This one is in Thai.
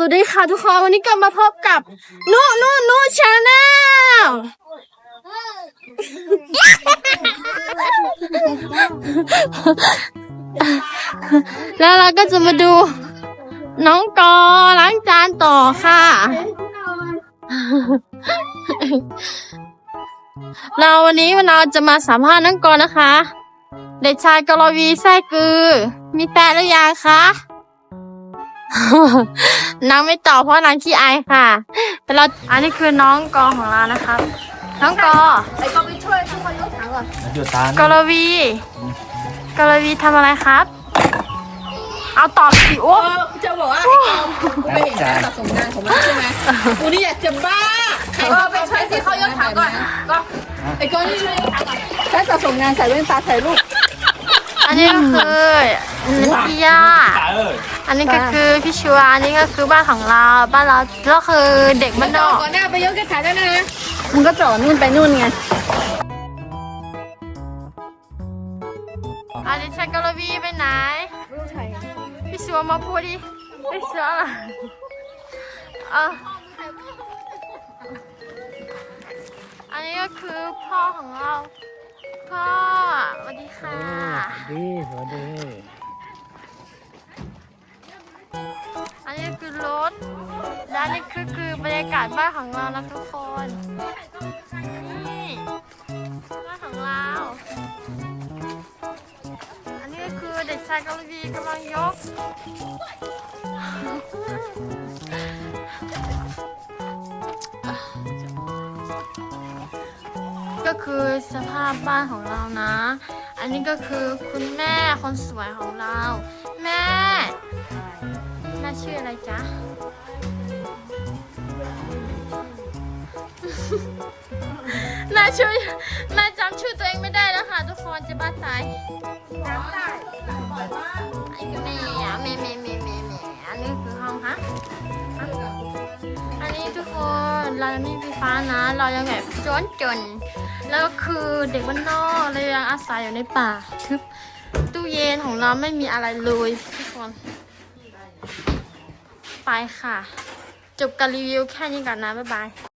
สวัสดีค่ะทุกคนวันนี้ก็มาพบกับนูนูนูชาแนลแล้วเราก็จะมาดู น้องกอล้างจานต่อค่ะ เราวันนี้เราจะมาสัมภาษณ์น้องกอนะคะ เด็กชายกรวีแท้กือ มีแฟนหรือยังคะ นางไม่ตอบเพราะนางขี้อายค่ะแต่เราอันนี้คือน้องกอของเรานะครับ น้องกอไอ้ก็ไปช่วยทุกคนยกถังก่อนหยุดตานกรวีกรวีทำอะไรครับ เอาตอบสิโอ้เออจะบอกว่าไอ้กองกูไปเห็นการสะสมงานของมันใช่ไหมกูนี่อยากจะบ้าไอ้ก็ไปช่วยสิเขายกถังก่อนก็ไอ้ก็นี่ช่วยยกถังก่อนใช้สะสมงานใส่แว่นตาใส่รูปอันนี้ก็คือ พี่ย่าตาเอ้ยอันนี้ก็คือพี่ชัวอันนี้ก็คือบ้านของเราบ้านเราก็คือเด็กบ้านนอกก่อนหน้าไปยกแค่ขาได้นะมึงก็จ่อนู่นไปนู่นไงอันนี้ชันกรวีไปไหนพี่ชัวมาพูดดิพี่ชัวอะไรเอะอันนี้ก็คือพ่อของเราพ่อสวัสดีค่ะดี สวัสดี และอันนี้คือคือบรรยากาศบ้านของเรานะทุกคนนี่บ้านของเรา อันนี้ก็คือเด็กชายกรวีกำลังยก ก็คือสภาพบ้านของเรานะ อันนี้ก็คือคุณแม่คนสวยของเรา แม่ แม่ชื่ออะไรจ๊ะ ม่ชื่อแม่จำชื่อตัวเองไม่ได้แล้วค่ะ ทุกคนจะบ้าตายน้ำลายไอ้แม่อะแม่แม่แม่แม่แม่อันนี้คือห้องฮะฮะอันนี้ทุกคนเราไม่มีไฟฟ้านะ เรายังแบบจนจนแล้วคือเด็กบ้านนอกเรายังอาศัยอยู่ในป่าทึบตู้เย็นของเราไม่มีอะไรเลยทุกคนไปค่ะ จบการรีวิวแค่นี้ก่อนนะ บ๊ายบาย